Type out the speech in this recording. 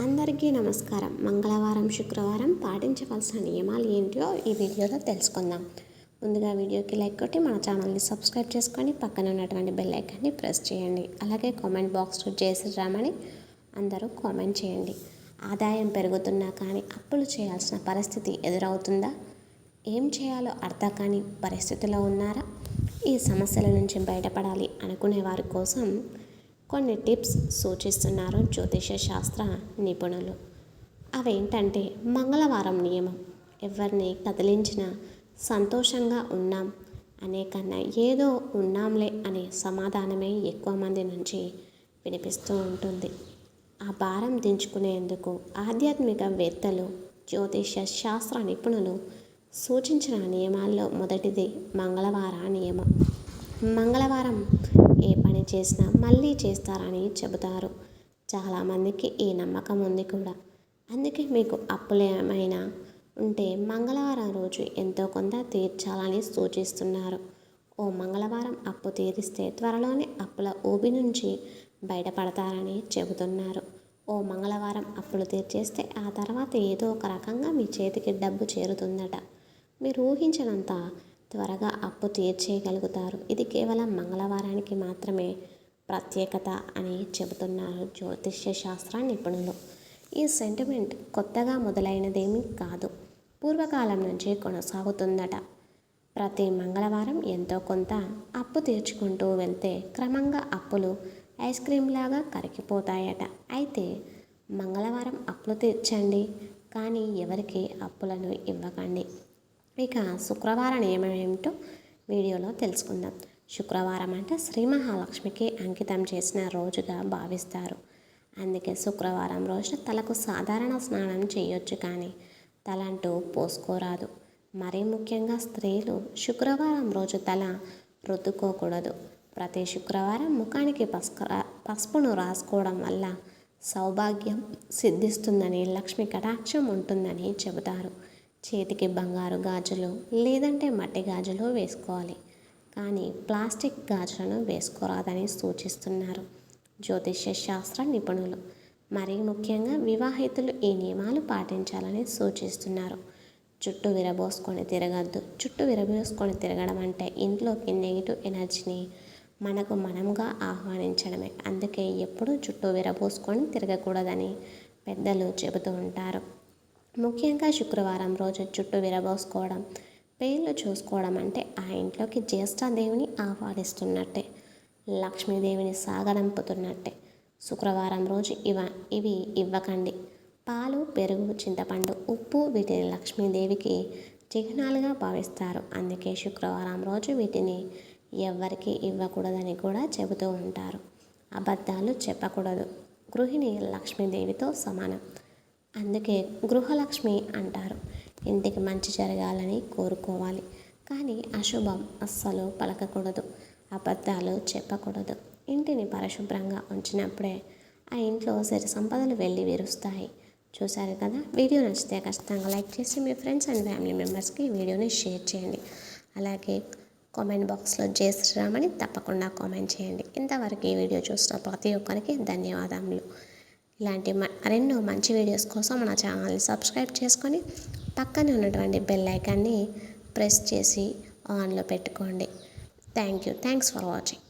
అందరికీ నమస్కారం. మంగళవారం శుక్రవారం పాటించవలసిన నియమాలు ఏంటో ఈ వీడియోలో తెలుసుకుందాం. ముందుగా వీడియోకి లైక్ కొట్టి మన ఛానల్ని సబ్స్క్రైబ్ చేసుకొని పక్కన ఉన్నటువంటి బెల్ ఐకాన్ని ప్రెస్ చేయండి. అలాగే కామెంట్ బాక్స్లో చేసి రామని అందరూ కామెంట్ చేయండి. ఆదాయం పెరుగుతున్నా కానీ అప్పులు చేయాల్సిన పరిస్థితి ఎదురవుతుందా? ఏం చేయాలో అర్థం కాని పరిస్థితిలో ఉన్నారా? ఈ సమస్యల నుంచి బయటపడాలి అనుకునే వారి కోసం కొన్ని టిప్స్ సూచిస్తున్నారు జ్యోతిష శాస్త్ర నిపుణులు. అవేంటంటే మంగళవారం నియమం. ఎవరిని కదిలించినా సంతోషంగా ఉన్నాం అనే కన్నా ఏదో ఉన్నాంలే అనే సమాధానమే ఎక్కువ మంది నుంచి వినిపిస్తూ ఉంటుంది. ఆ భారం దించుకునేందుకు ఆధ్యాత్మిక వేత్తలు జ్యోతిష శాస్త్ర నిపుణులు సూచించిన నియమాల్లో మొదటిది మంగళవార నియమం. మంగళవారం ఏ పని చేసినా మళ్ళీ చేస్తారని చెబుతారు. చాలామందికి ఈ నమ్మకం ఉంది కూడా. అందుకే మీకు అప్పులు ఏమైనా ఉంటే మంగళవారం రోజు ఎంతో కొంత తీర్చాలని సూచిస్తున్నారు. ఓ మంగళవారం అప్పు తీరిస్తే త్వరలోనే అప్పుల ఊబి నుంచి బయటపడతారని చెబుతున్నారు. ఓ మంగళవారం అప్పులు తీర్చేస్తే ఆ తర్వాత ఏదో ఒక రకంగా మీ చేతికి డబ్బు చేరుతుందట. మీరు ఊహించినంత త్వరగా అప్పు తీర్చేయగలుగుతారు. ఇది కేవలం మంగళవారానికి మాత్రమే ప్రత్యేకత అని చెబుతున్నారు జ్యోతిష్య శాస్త్ర నిపుణులు. ఈ సెంటిమెంట్ కొత్తగా మొదలైనదేమీ కాదు. పూర్వకాలం నుంచే కొనసాగుతుందట. ప్రతి మంగళవారం ఎంతో కొంత అప్పు తీర్చుకుంటూ వెళ్తే క్రమంగా అప్పులు ఐస్ క్రీమ్ లాగా కరిగిపోతాయట. అయితే మంగళవారం అప్పులు తీర్చండి. కానీ ఎవరికి అప్పులను ఇవ్వకండి. ఇక శుక్రవారం నియమం ఏమిటో వీడియోలో తెలుసుకుందాం. శుక్రవారం అంటే శ్రీ మహాలక్ష్మికి అంకితం చేసిన రోజుగా భావిస్తారు. అందుకే శుక్రవారం రోజున తలకు సాధారణ స్నానం చేయొచ్చు కానీ తలంటూ పోసుకోరాదు. మరీ ముఖ్యంగా స్త్రీలు శుక్రవారం రోజు తల రుద్దుకోకూడదు. ప్రతి శుక్రవారం ముఖానికి పసుక పసుపును రాసుకోవడం వల్ల సౌభాగ్యం సిద్ధిస్తుందని లక్ష్మి కటాక్షం ఉంటుందని చెబుతారు. చేతికి బంగారు గాజులు లేదంటే మట్టి గాజులు వేసుకోవాలి. కానీ ప్లాస్టిక్ గాజులను వేసుకోరాదని సూచిస్తున్నారు జ్యోతిష్య శాస్త్ర నిపుణులు. మరీ ముఖ్యంగా వివాహితులు ఈ నియమాలు పాటించాలని సూచిస్తున్నారు. చుట్టూ విరబోసుకొని తిరగద్దు. చుట్టూ విరబోసుకొని తిరగడం అంటే ఇంట్లోకి నెగిటివ్ ఎనర్జీని మనకు మనంగా ఆహ్వానించడమే. అందుకే ఎప్పుడూ చుట్టూ విరబోసుకొని తిరగకూడదని పెద్దలు చెబుతూ ఉంటారు. ముఖ్యంగా శుక్రవారం రోజు చుట్టూ విరబోసుకోవడం పేర్లు చూసుకోవడం అంటే ఆ ఇంట్లోకి జ్యేష్ఠదేవిని ఆహ్వానిస్తున్నట్టే లక్ష్మీదేవిని సాగనంపుతున్నట్టే శుక్రవారం రోజు ఇవ ఇవి ఇవ్వకండి. పాలు పెరుగు చింతపండు ఉప్పు వీటిని లక్ష్మీదేవికి చిహ్నాలుగా భావిస్తారు. అందుకే శుక్రవారం రోజు వీటిని ఎవ్వరికి ఇవ్వకూడదని కూడా చెబుతూ ఉంటారు. అబద్ధాలు చెప్పకూడదు. గృహిణి లక్ష్మీదేవితో సమానం. అందుకే గృహలక్ష్మి అంటారు. ఇంటికి మంచి జరగాలని కోరుకోవాలి. కానీ అశుభం అస్సలు పలకకూడదు. అబద్ధాలు చెప్పకూడదు. ఇంటిని పరిశుభ్రంగా ఉంచినప్పుడే ఆ ఇంట్లో సిరి సంపదలు వెళ్ళి విరుస్తాయి. చూశారు కదా? వీడియో నచ్చితే ఖచ్చితంగా లైక్ చేసి మీ ఫ్రెండ్స్ అండ్ ఫ్యామిలీ మెంబర్స్కి వీడియోని షేర్ చేయండి. అలాగే కామెంట్ బాక్స్లో జై రామని తప్పకుండా కామెంట్ చేయండి. ఇంతవరకు ఈ వీడియో చూసిన ప్రతి ఒక్కరికి ధన్యవాదములు. ఇలాంటి మరెన్నో మంచి వీడియోస్ కోసం మన ఛానల్ని సబ్స్క్రైబ్ చేసుకొని పక్కనే ఉన్నటువంటి బెల్ ఐకాన్ని ప్రెస్ చేసి ఆన్లో పెట్టుకోండి. Thank you. Thanks for watching.